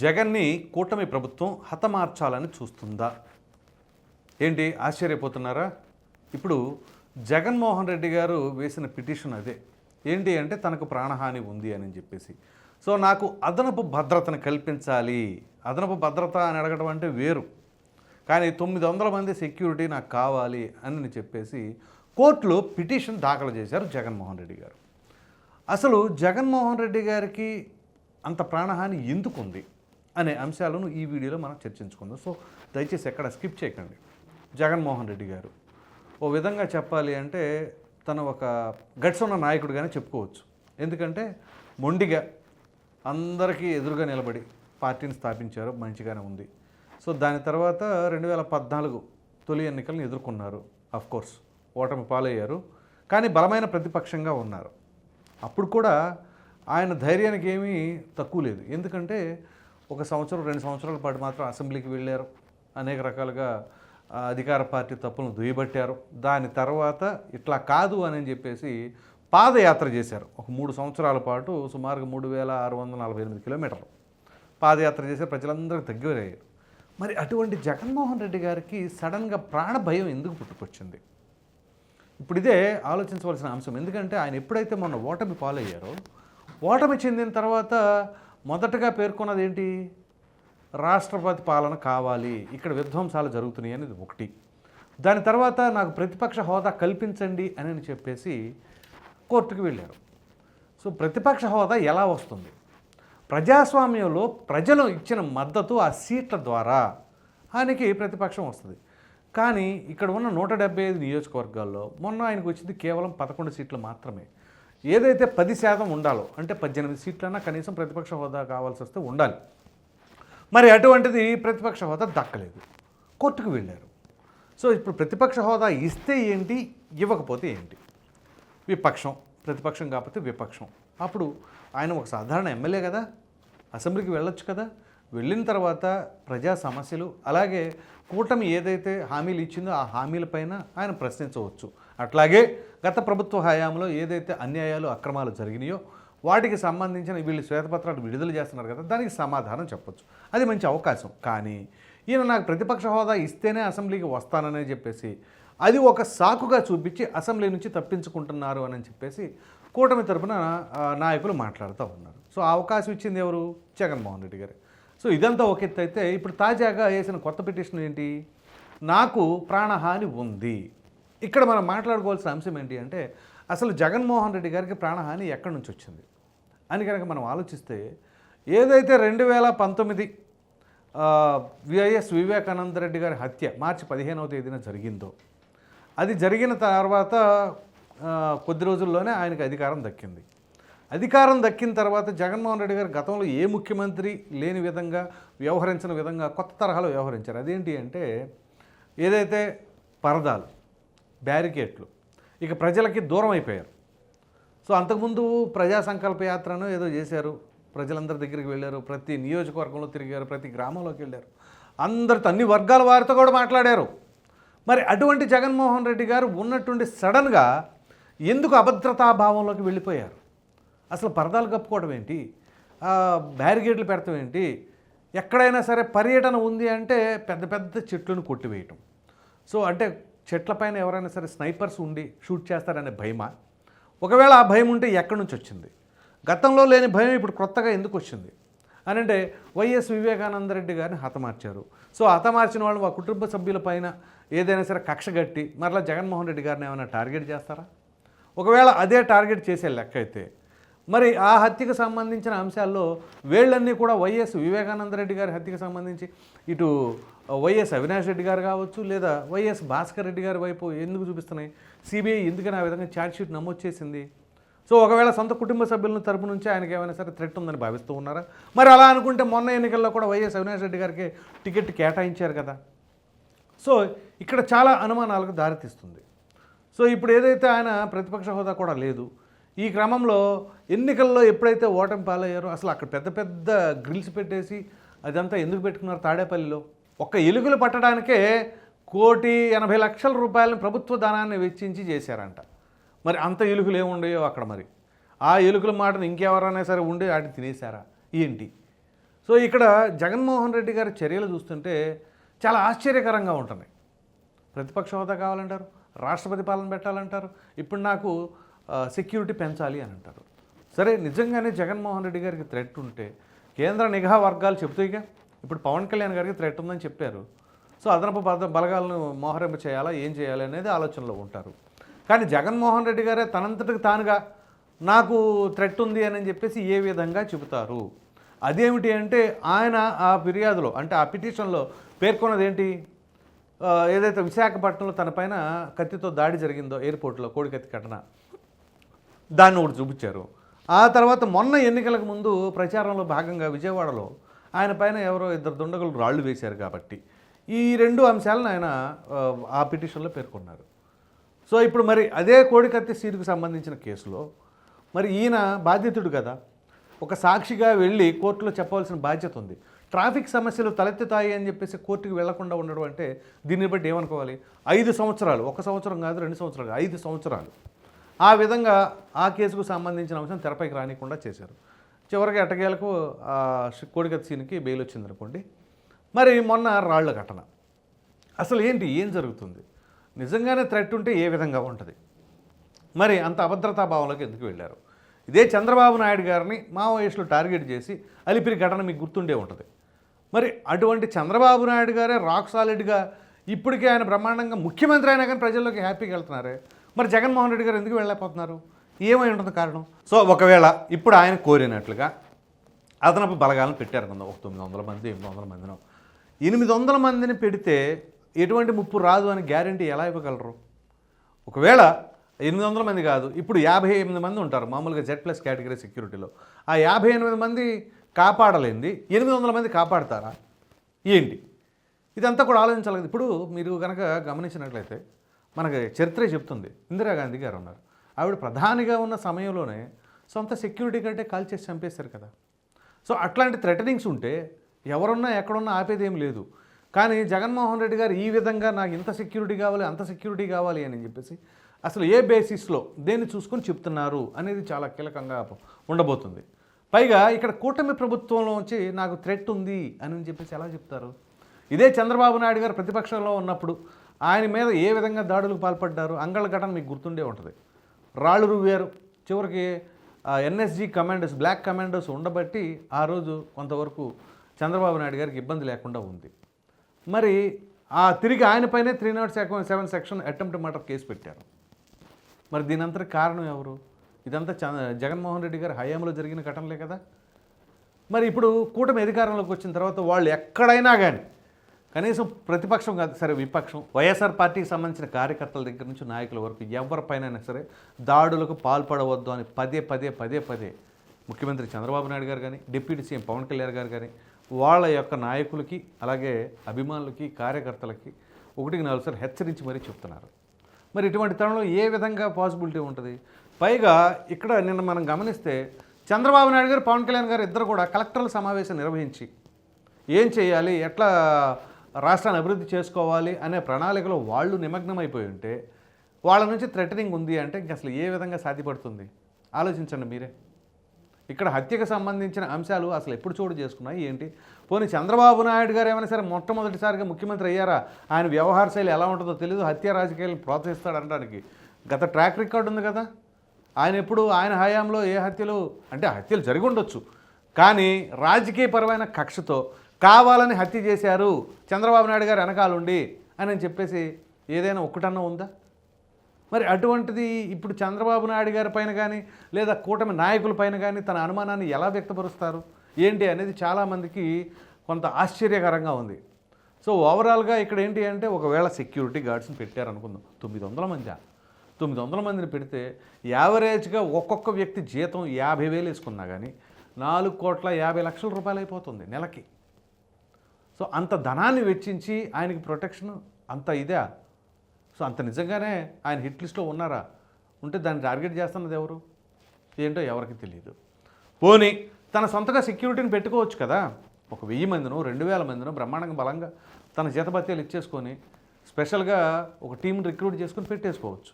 జగన్ని కూటమి ప్రభుత్వం హతమార్చాలని చూస్తుందా? ఏంటి ఆశ్చర్యపోతున్నారా? ఇప్పుడు జగన్మోహన్ రెడ్డి గారు వేసిన పిటిషన్ అదే. ఏంటి అంటే తనకు ప్రాణహాని ఉంది అని చెప్పేసి. సో నాకు అదనపు భద్రతను కల్పించాలి. అదనపు భద్రత అని అడగడం అంటే వేరు. కానీ తొమ్మిది వందల మంది సెక్యూరిటీ నాకు కావాలి అని చెప్పేసి కోర్టులో పిటిషన్ దాఖలు చేశారు జగన్మోహన్ రెడ్డి గారు. అసలు జగన్మోహన్ రెడ్డి గారికి అంత ప్రాణహాని ఎందుకుంది? అనే అంశాలను ఈ వీడియోలో మనం చర్చించుకుందాం. సో దయచేసి ఎక్కడ స్కిప్ చేయకండి. జగన్మోహన్ రెడ్డి గారు. ఓ విధంగా చెప్పాలి అంటే తను ఒక గట్స్ ఉన్న నాయకుడిగానే చెప్పుకోవచ్చు. ఎందుకంటే మొండిగా అందరికీ ఎదురుగా నిలబడి పార్టీని స్థాపించారు మంచిగానే ఉంది. సో దాని తర్వాత రెండు వేల పద్నాలుగు తొలి ఎన్నికలను ఎదుర్కొన్నారు కోర్స్ ఓటమి పాలయ్యారు. కానీ బలమైన ప్రతిపక్షంగా ఉన్నారు. అప్పుడు కూడా ఆయన ధైర్యానికి ఏమీ తక్కువ లేదు. ఎందుకంటే ఒక సంవత్సరం రెండు సంవత్సరాల పాటు మాత్రం అసెంబ్లీకి వెళ్ళారు. అనేక రకాలుగా అధికార పార్టీ తప్పులను దుయ్యబట్టారు. దాని తర్వాత ఇట్లా కాదు అని చెప్పేసి పాదయాత్ర చేశారు. ఒక మూడు సంవత్సరాల పాటు సుమారుగా మూడు వేల ఆరు వందల నలభై ఎనిమిది కిలోమీటర్లు పాదయాత్ర చేసే ప్రజలందరికీ తగ్గిపోయారు. మరి అటువంటి జగన్మోహన్ రెడ్డి గారికి సడన్గా ప్రాణ భయం ఎందుకు పుట్టుకొచ్చింది? ఇప్పుడు ఇదే ఆలోచించవలసిన అంశం. ఎందుకంటే ఆయన ఎప్పుడైతే మొన్న ఓటమి పాలయ్యారో ఓటమి చెందిన తర్వాత మొదటగా పేర్కొన్నది ఏంటి? రాష్ట్రపతి పాలన కావాలి. ఇక్కడ విధ్వంసాలు జరుగుతున్నాయి అనేది ఒకటి. దాని తర్వాత నాకు ప్రతిపక్ష హోదా కల్పించండి అని చెప్పేసి కోర్టుకు వెళ్ళారు. సో ప్రతిపక్ష హోదా ఎలా వస్తుంది? ప్రజాస్వామ్యంలో ప్రజలు ఇచ్చిన మద్దతు ఆ సీట్ల ద్వారా ఆయనకి ప్రతిపక్షం వస్తుంది. కానీ ఇక్కడ ఉన్న నూట డెబ్బై ఐదు నియోజకవర్గాల్లో మొన్న ఆయనకు వచ్చింది కేవలం పదకొండు సీట్లు మాత్రమే. ఏదైతే పది శాతం ఉండాలో అంటే పద్దెనిమిది సీట్లన్నా కనీసం ప్రతిపక్ష హోదా కావాల్సి వస్తే ఉండాలి. మరి అటువంటిది ప్రతిపక్ష హోదా దక్కలేదు. కోర్టుకు వెళ్ళారు. సో ఇప్పుడు ప్రతిపక్ష హోదా ఇస్తే ఏంటి ఇవ్వకపోతే ఏంటి? విపక్షం ప్రతిపక్షం కాకపోతే విపక్షం. అప్పుడు ఆయన ఒక సాధారణ ఎమ్మెల్యే కదా అసెంబ్లీకి వెళ్ళొచ్చు కదా. వెళ్ళిన తర్వాత ప్రజా సమస్యలు అలాగే కూటమి ఏదైతే హామీలు ఇచ్చిందో ఆ హామీలపైన ఆయన ప్రశ్నించవచ్చు. అట్లాగే గత ప్రభుత్వ హయాంలో ఏదైతే అన్యాయాలు అక్రమాలు జరిగినాయో వాటికి సంబంధించిన వీళ్ళు శ్వేతపత్రాలు విడుదల చేస్తున్నారు కదా దానికి సమాధానం చెప్పొచ్చు. అది మంచి అవకాశం. కానీ ఈయన నాకు ప్రతిపక్ష హోదా ఇస్తేనే అసెంబ్లీకి వస్తాననే చెప్పేసి అది ఒక సాకుగా చూపించి అసెంబ్లీ నుంచి తప్పించుకుంటున్నారు అని చెప్పేసి కూటమి తరపున నాయకులు మాట్లాడుతూ ఉన్నారు. సో అవకాశం ఇచ్చింది ఎవరు? జగన్మోహన్ రెడ్డి గారు. సో ఇదంతా ఒక ఎత్తు అయితే ఇప్పుడు తాజాగా వేసిన కొత్త పిటిషన్ ఏంటి? నాకు ప్రాణహాని ఉంది. ఇక్కడ మనం మాట్లాడుకోవాల్సిన అంశం ఏంటి అంటే అసలు జగన్మోహన్ రెడ్డి గారికి ప్రాణహాని ఎక్కడి నుంచి వచ్చింది? అని కనుక మనం ఆలోచిస్తే ఏదైతే రెండు వేల పంతొమ్మిది విఐఎస్ వివేకానంద రెడ్డి గారి హత్య మార్చి పదిహేనవ తేదీన జరిగిందో అది జరిగిన తర్వాత కొద్ది రోజుల్లోనే ఆయనకు అధికారం దక్కింది. అధికారం దక్కిన తర్వాత జగన్మోహన్ రెడ్డి గారు గతంలో ఏ ముఖ్యమంత్రి లేని విధంగా వ్యవహరించిన విధంగా కొత్త తరహాలో వ్యవహరించారు. అదేంటి అంటే ఏదైతే పరదాలు బ్యారికేట్లు ఇక ప్రజలకి దూరం అయిపోయారు. సో అంతకుముందు ప్రజా సంకల్ప యాత్రను ఏదో చేశారు. ప్రజలందరి దగ్గరికి వెళ్ళారు. ప్రతి నియోజకవర్గంలో తిరిగారు. ప్రతి గ్రామంలోకి వెళ్ళారు. అందరితో అన్ని వర్గాల వారితో కూడా మాట్లాడారు. మరి అటువంటి జగన్మోహన్ రెడ్డి గారు ఉన్నటువంటి సడన్గా ఎందుకు అభద్రతాభావంలోకి వెళ్ళిపోయారు? అసలు పరదాలు కప్పుకోవడం ఏంటి? బ్యారిగేట్లు పెడతాం ఏంటి? ఎక్కడైనా సరే పర్యటన ఉంది అంటే పెద్ద పెద్ద చెట్లను కొట్టివేయటం. సో అంటే చెట్లపైన ఎవరైనా సరే స్నైపర్స్ ఉండి షూట్ చేస్తారనే భయమా? ఒకవేళ ఆ భయం ఉంటే ఎక్కడి నుంచి వచ్చింది? గతంలో లేని భయం ఇప్పుడు కొత్తగా ఎందుకు వచ్చింది? అని అంటే వైఎస్ వివేకానంద రెడ్డి గారిని హతమార్చారు. సో హతమార్చిన వాళ్ళు ఆ కుటుంబ సభ్యుల పైన ఏదైనా సరే కక్ష కట్టి మరలా జగన్మోహన్ రెడ్డి గారిని ఏమైనా టార్గెట్ చేస్తారా? ఒకవేళ అదే టార్గెట్ చేసే లెక్క అయితే మరి ఆ హత్యకు సంబంధించిన అంశాల్లో వేళ్ళన్నీ కూడా వైఎస్ వివేకానంద రెడ్డి గారి హత్యకు సంబంధించి ఇటు వైఎస్ అవినాష్ రెడ్డి గారు కావచ్చు లేదా వైఎస్ భాస్కర్ రెడ్డి గారి వైపు ఎందుకు చూపిస్తున్నాయి? సిబిఐ ఎందుకని ఆ విధంగా ఛార్జ్షీట్ నమోదు చేసింది? సో ఒకవేళ సొంత కుటుంబ సభ్యుల తరపు నుంచి ఆయనకి ఏమైనా సరే థ్రెట్ ఉందని భావిస్తూ ఉన్నారా? మరి అలా అనుకుంటే మొన్న ఎన్నికల్లో కూడా వైఎస్ అవినాష్ రెడ్డి గారికి టికెట్ కేటాయించారు కదా. సో ఇక్కడ చాలా అనుమానాలకు దారితీస్తుంది. సో ఇప్పుడు ఏదైతే ఆయన ప్రతిపక్ష హోదా కూడా లేదు ఈ క్రమంలో ఎన్నికల్లో ఎప్పుడైతే ఓటమి పాలయ్యారో అసలు అక్కడ పెద్ద పెద్ద గ్రిల్స్ పెట్టేసి అదంతా ఎందుకు పెట్టుకున్నారు తాడేపల్లిలో? ఒక్క ఎలుగులు పట్టడానికే కోటి ఎనభై లక్షల రూపాయలను ప్రభుత్వ ధనాన్ని వెచ్చించి చేశారంట. మరి అంత ఎలుకలు ఏముండయో అక్కడ మరి? ఆ ఎలుకల మాటను ఇంకెవరైనా సరే ఉండి వాటిని తినేశారా? ఏంటి? సో ఇక్కడ జగన్మోహన్ రెడ్డి గారి చర్యలు చూస్తుంటే చాలా ఆశ్చర్యకరంగా ఉంటున్నాయి. ప్రతిపక్ష హోదా కావాలంటారు రాష్ట్రపతి పాలన పెట్టాలంటారు. ఇప్పుడు నాకు సెక్యూరిటీ పెంచాలి అని అంటారు. సరే నిజంగానే జగన్మోహన్ రెడ్డి గారికి థ్రెట్ ఉంటే కేంద్ర నిఘా వర్గాలు చెబుతాయిగా ఇప్పుడు పవన్ కళ్యాణ్ గారికి థ్రెట్ ఉందని చెప్పారు. సో అదనపు బలగాలను మోహరింప చేయాలా ఏం చేయాలి అనేది ఆలోచనలో ఉంటారు. కానీ జగన్మోహన్ రెడ్డి గారే తనంతటికి తానుగా నాకు థ్రెట్ ఉంది అని చెప్పేసి ఏ విధంగా చెబుతారు? అదేమిటి అంటే ఆయన ఆ ఫిర్యాదులో అంటే ఆ పిటిషన్లో పేర్కొన్నది ఏంటి ఏదైతే విశాఖపట్నంలో తన పైన కత్తితో దాడి జరిగిందో ఎయిర్పోర్ట్లో కోడికత్తి ఘటన. దాన్ని ఒకటి చూపించారు. ఆ తర్వాత మొన్న ఎన్నికలకు ముందు ప్రచారంలో భాగంగా విజయవాడలో ఆయన పైన ఎవరో ఇద్దరు దుండగులు రాళ్ళు వేశారు కాబట్టి ఈ రెండు అంశాలను ఆయన ఆ, పిటిషన్లో పేర్కొన్నారు. సో ఇప్పుడు మరి అదే కోడికత్తి సీటుకు సంబంధించిన కేసులో మరి ఈయన బాధితుడు కదా ఒక సాక్షిగా వెళ్ళి కోర్టులో చెప్పవలసిన బాధ్యత ఉంది. ట్రాఫిక్ సమస్యలు తలెత్తుతాయి అని చెప్పేసి కోర్టుకు వెళ్ళకుండా ఉండడం అంటే దీన్ని బట్టి ఏమనుకోవాలి? ఐదు సంవత్సరాలు ఒక సంవత్సరం కాదు రెండు సంవత్సరాలు ఐదు సంవత్సరాలు. ఆ విధంగా ఆ కేసుకు సంబంధించిన అంశం తెరపైకి రానికుండా చేశారు. చివరికి ఎట్టకేలకు ఆ సీన్కి బెయిల్ వచ్చిందనుకోండి. మరి మొన్న రాళ్ళ ఘటన. అసలు ఏంటి? ఏం జరుగుతుంది? నిజంగానే థ్రెట్ ఉంటే ఏ విధంగా ఉంటుంది? మరి అంత అభద్రతా భావంలోకి ఎందుకు వెళ్ళారు? ఇదే చంద్రబాబు నాయుడు గారిని మావోయిస్టులు టార్గెట్ చేసి అలిపిరి ఘటన మీకు గుర్తుండే ఉంటుంది. మరి అటువంటి చంద్రబాబు నాయుడు గారే రాక్ సాలిడ్గా ఇప్పటికే ఆయన బ్రహ్మాండంగా ముఖ్యమంత్రి అయినా కానీ ప్రజల్లోకి హ్యాపీగా వెళ్తున్నారే? మరి జగన్మోహన్ రెడ్డి గారు ఎందుకు వెళ్ళలేకపోతున్నారు? ఏమై ఉంటుంది కారణం? సో ఒకవేళ ఇప్పుడు ఆయన కోరినట్లుగా అదనపు బలగాలను పెట్టారనుకుందాం ఒక తొమ్మిది వందల మంది ఎనిమిది వందల మందినో. ఎనిమిది వందల మందిని పెడితే ఎటువంటి ముప్పు రాదు అని గ్యారంటీ ఎలా ఇవ్వగలరు? ఒకవేళ ఎనిమిది వందల మంది కాదు ఇప్పుడు యాభై ఎనిమిది మంది ఉంటారు మామూలుగా జెడ్ ప్లస్ కేటగిరీ సెక్యూరిటీలో ఆ యాభై ఎనిమిది మంది కాపాడలేంది ఎనిమిది వందల మంది కాపాడతారా? ఏంటి? ఇదంతా కూడా ఆలోచించాలి కదా. ఇప్పుడు మీరు కనుక గమనించినట్లయితే మనకి చరిత్రే చెప్తుంది. ఇందిరాగాంధీ గారు ఉన్నారు. ఆవిడ ప్రధానిగా ఉన్న సమయంలోనే సొంత సెక్యూరిటీ కంటే కాల్ చేసి చంపేశారు కదా. సో అట్లాంటి థ్రెటనింగ్స్ ఉంటే ఎవరున్నా ఎక్కడున్నా ఆపేది ఏం లేదు. కానీ జగన్మోహన్ రెడ్డి గారు ఈ విధంగా నాకు ఇంత సెక్యూరిటీ కావాలి అంత సెక్యూరిటీ కావాలి అని చెప్పేసి అసలు ఏ బేసిస్లో దేన్ని చూసుకొని చెప్తున్నారు అనేది చాలా కీలకంగా ఉండబోతుంది. పైగా ఇక్కడ కూటమి ప్రభుత్వంలో వచ్చి నాకు థ్రెట్ ఉంది అని చెప్పేసి ఎలా చెప్తారు? ఇదే చంద్రబాబు నాయుడు గారు ప్రతిపక్షంలో ఉన్నప్పుడు ఆయన మీద ఏ విధంగా దాడులకు పాల్పడ్డారు అంగళ ఘటన మీకు గుర్తుండే ఉంటుంది. రాళ్ళు రువ్వారు. చివరికి ఎన్ఎస్జీ కమాండర్స్ బ్లాక్ కమాండర్స్ ఉండబట్టి ఆ రోజు కొంతవరకు చంద్రబాబు నాయుడు గారికి ఇబ్బంది లేకుండా ఉంది. మరి ఆ తిరిగి ఆయనపైనే three naught seven section attempt murder case పెట్టారు. మరి దీనంతటి కారణం ఎవరు? ఇదంతా చ- జగన్మోహన్ రెడ్డి గారి హయాంలో జరిగిన ఘటనలే కదా. మరి ఇప్పుడు కూటమి అధికారంలోకి వచ్చిన తర్వాత వాళ్ళు ఎక్కడైనా కానీ కనీసం ప్రతిపక్షం కాదు సరే విపక్షం వైఎస్ఆర్ పార్టీకి సంబంధించిన కార్యకర్తల దగ్గర నుంచి నాయకుల వరకు ఎవరిపైనైనా సరే దాడులకు పాల్పడవద్దు అని పదే పదే పదే పదే ముఖ్యమంత్రి చంద్రబాబు నాయుడు గారు కానీ డిప్యూటీ సీఎం పవన్ కళ్యాణ్ గారు కానీ వాళ్ళ యొక్క నాయకులకి అలాగే అభిమానులకి కార్యకర్తలకి ఒకటికి నాలుగు సార్లు హెచ్చరించి మరీ చెప్తున్నారు. మరి ఇటువంటి తరంలో ఏ విధంగా పాసిబిలిటీ ఉంటుంది? పైగా ఇక్కడ నిన్న మనం గమనిస్తే చంద్రబాబు నాయుడు గారు పవన్ కళ్యాణ్ గారు ఇద్దరు కూడా కలెక్టర్ల సమావేశం నిర్వహించి ఏం చేయాలి ఎట్లా రాష్ట్రాన్ని అభివృద్ధి చేసుకోవాలి అనే ప్రణాళికలో వాళ్ళు నిమగ్నమైపోయి ఉంటే వాళ్ళ నుంచి థ్రెటనింగ్ ఉంది అంటే ఇంక అసలు ఏ విధంగా సాధ్యపడుతుంది? ఆలోచించండి మీరే. ఇక్కడ హత్యకు సంబంధించిన అంశాలు అసలు ఎప్పుడు చోటు చేసుకున్నాయి? ఏంటి? పోనీ చంద్రబాబు నాయుడు గారు ఏమైనా సరే మొట్టమొదటిసారిగా ముఖ్యమంత్రి అయ్యారా? ఆయన వ్యవహార శైలి ఎలా ఉంటుందో తెలియదు హత్య రాజకీయాలను ప్రోత్సహిస్తాడనడానికి. గత ట్రాక్ రికార్డు ఉంది కదా. ఆయన ఎప్పుడు ఆయన హయాంలో ఏ హత్యలు? అంటే హత్యలు జరిగి ఉండొచ్చు. కానీ రాజకీయపరమైన కక్షతో కావాలని హత్య చేశారు చంద్రబాబు నాయుడు గారు వెనకాలండి అని చెప్పేసి ఏదైనా ఒక్కటన్నా ఉందా? మరి అటువంటిది ఇప్పుడు చంద్రబాబు నాయుడు గారి పైన కానీ లేదా కూటమి నాయకుల పైన కానీ తన అనుమానాన్ని ఎలా వ్యక్తపరుస్తారు? ఏంటి అనేది చాలామందికి కొంత ఆశ్చర్యకరంగా ఉంది. సో ఓవరాల్గా ఇక్కడ ఏంటి అంటే ఒకవేళ సెక్యూరిటీ గార్డ్స్ని పెట్టారనుకుందాం. తొమ్మిది వందల మంది తొమ్మిది వందల మందిని పెడితే యావరేజ్గా ఒక్కొక్క వ్యక్తి జీతం యాభై వేలు వేసుకున్నా కానీ నాలుగు కోట్ల యాభై లక్షల రూపాయలు అయిపోతుంది నెలకి. సో అంత ధనాన్ని వెచ్చించి ఆయనకి ప్రొటెక్షన్ అంత ఇదే? సో అంత నిజంగానే ఆయన హిట్ లిస్ట్లో ఉన్నారా? ఉంటే దాన్ని టార్గెట్ చేస్తున్నది ఎవరు? ఏంటో ఎవరికి తెలియదు పోనీ తన సొంతగా సెక్యూరిటీని పెట్టుకోవచ్చు కదా? ఒక వెయ్యి మందినో రెండు వేల మందినో బ్రహ్మాండంగా బలంగా తన జీతభత్యాలు ఇచ్చేసుకొని స్పెషల్గా ఒక టీంని రిక్రూట్ చేసుకొని పెట్టేసుకోవచ్చు.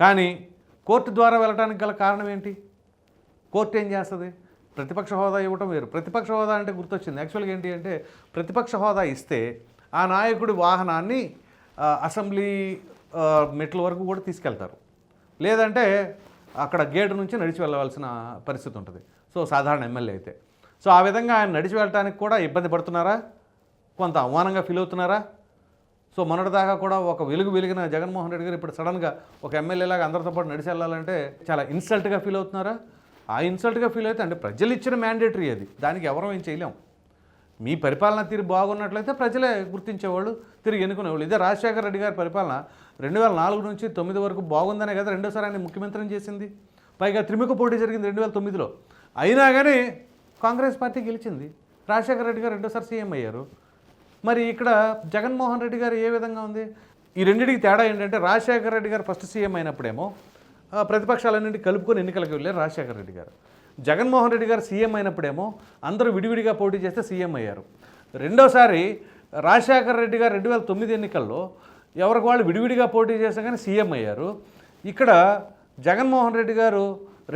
కానీ కోర్టు ద్వారా వెళ్ళడానికి గల కారణం ఏంటి? కోర్టు ఏం చేస్తుంది? ప్రతిపక్ష హోదా ఇవ్వటం వేరు. ప్రతిపక్ష హోదా అంటే గుర్తొచ్చింది. యాక్చువల్గా ఏంటి అంటే ప్రతిపక్ష హోదా ఇస్తే ఆ నాయకుడి వాహనాన్ని అసెంబ్లీ మెట్ల వరకు కూడా తీసుకెళ్తారు. లేదంటే అక్కడ గేటు నుంచి నడిచి వెళ్ళవలసిన పరిస్థితి ఉంటుంది. సో సాధారణ ఎమ్మెల్యే అయితే. సో ఆ విధంగా ఆయన నడిచి వెళ్ళటానికి కూడా ఇబ్బంది పడుతున్నారా? కొంత అవమానంగా ఫీల్ అవుతున్నారా? సో మొన్నటిదాకా కూడా ఒక వెలుగు వెలిగిన జగన్మోహన్ రెడ్డి గారు ఇప్పుడు సడన్గా ఒక ఎమ్మెల్యేలాగా అందరితో పాటు నడిచి వెళ్ళాలంటే చాలా ఇన్సల్ట్గా ఫీల్ అవుతున్నారా? ఆ ఇన్సల్ట్గా ఫీల్ అయితే అంటే ప్రజలు ఇచ్చిన మ్యాండేటరీ అది. దానికి ఎవరం ఏం చేయలేం. మీ పరిపాలన తీరు బాగున్నట్లయితే ప్రజలే గుర్తించేవాళ్ళు తిరిగి ఎన్నుకునేవాళ్ళు. ఇదే రాజశేఖర రెడ్డి గారి పరిపాలన రెండు వేల నాలుగు నుంచి తొమ్మిది వరకు బాగుందనే కదా రెండోసారి ఆయన ముఖ్యమంత్రిని చేసింది. పైగా త్రిముఖ పోటీ జరిగింది రెండు వేల తొమ్మిదిలో. అయినా కానీ కాంగ్రెస్ పార్టీ గెలిచింది. రాజశేఖర రెడ్డి గారు రెండోసారి సీఎం అయ్యారు. మరి ఇక్కడ జగన్మోహన్ రెడ్డి గారు ఏ విధంగా ఉంది? ఈ రెండింటికి తేడా ఏంటంటే రాజశేఖర రెడ్డి గారు ఫస్ట్ సీఎం అయినప్పుడేమో ప్రతిపక్షాలన్నింటి కలుపుకొని ఎన్నికలకు వెళ్ళారు రాజశేఖర రెడ్డి గారు. జగన్మోహన్ రెడ్డి గారు సీఎం అయినప్పుడేమో అందరూ విడివిడిగా పోటీ చేస్తే సీఎం అయ్యారు. రెండోసారి రాజశేఖర రెడ్డి గారు రెండు వేల తొమ్మిది ఎన్నికల్లో ఎవరికి వాళ్ళు విడివిడిగా పోటీ చేస్తే కానీ సీఎం అయ్యారు. ఇక్కడ జగన్మోహన్ రెడ్డి గారు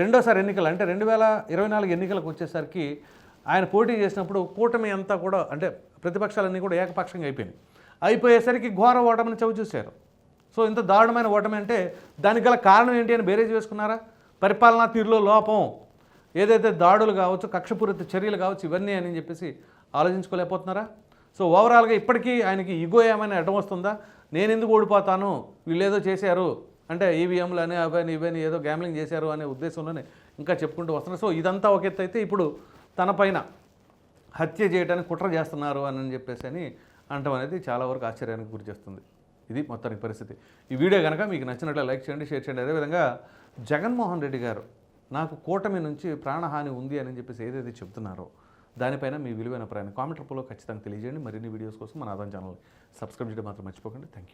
రెండోసారి ఎన్నికలు అంటే రెండు వేల ఇరవై నాలుగు ఎన్నికలకు వచ్చేసరికి ఆయన పోటీ చేసినప్పుడు కూటమి అంతా కూడా అంటే ప్రతిపక్షాలన్నీ కూడా ఏకపక్షంగా అయిపోయినాయి. అయిపోయేసరికి ఘోర ఓటమిని చవి చూశారు సో ఇంత దారుణమైన ఓటమి అంటే దానికి గల కారణం ఏంటి అని బేరేజ్ వేసుకున్నారా? పరిపాలనా తీరులో లోపం. ఏదైతే దాడులు కావచ్చు కక్షపూరిత చర్యలు కావచ్చు ఇవన్నీ అని చెప్పేసి ఆలోచించుకోలేకపోతున్నారా? సో ఓవరాల్గా ఇప్పటికీ ఆయనకి ఇగో ఏమైనా అడ్డం వస్తుందా? నేను ఎందుకు ఓడిపోతాను? వీళ్ళు ఏదో చేశారు. అంటే ఈవీఎంలు అని అవని ఇవని ఏదో గ్యామ్లింగ్ చేశారు అనే ఉద్దేశంలోనే ఇంకా చెప్పుకుంటూ వస్తున్నారు. సో ఇదంతా ఒక ఎత్తు అయితే ఇప్పుడు తన పైన హత్య చేయడానికి కుట్ర చేస్తున్నారు అని చెప్పేసి అని అంటం అనేది చాలా వరకు ఆశ్చర్యానికి గురి చేస్తుంది. ఇది మొత్తానికి పరిస్థితి. ఈ వీడియో కనుక మీకు నచ్చినట్లు లైక్ చేయండి షేర్ చేయండి. అదేవిధంగా జగన్మోహన్ రెడ్డి గారు నాకు కూటమి నుంచి ప్రాణహాని ఉంది అని చెప్పేసి ఏదైతే చెప్తున్నారో దానిపైన మీ విలువైన ప్రయాణం కామెంట్ రూపంలో ఖచ్చితంగా తెలియజేయండి. మరిన్ని వీడియోస్ కోసం మన ఆదాయం ఛానల్ సబ్స్క్రైబ్ చేయడం మాత్రం మర్చిపోకండి. Thank you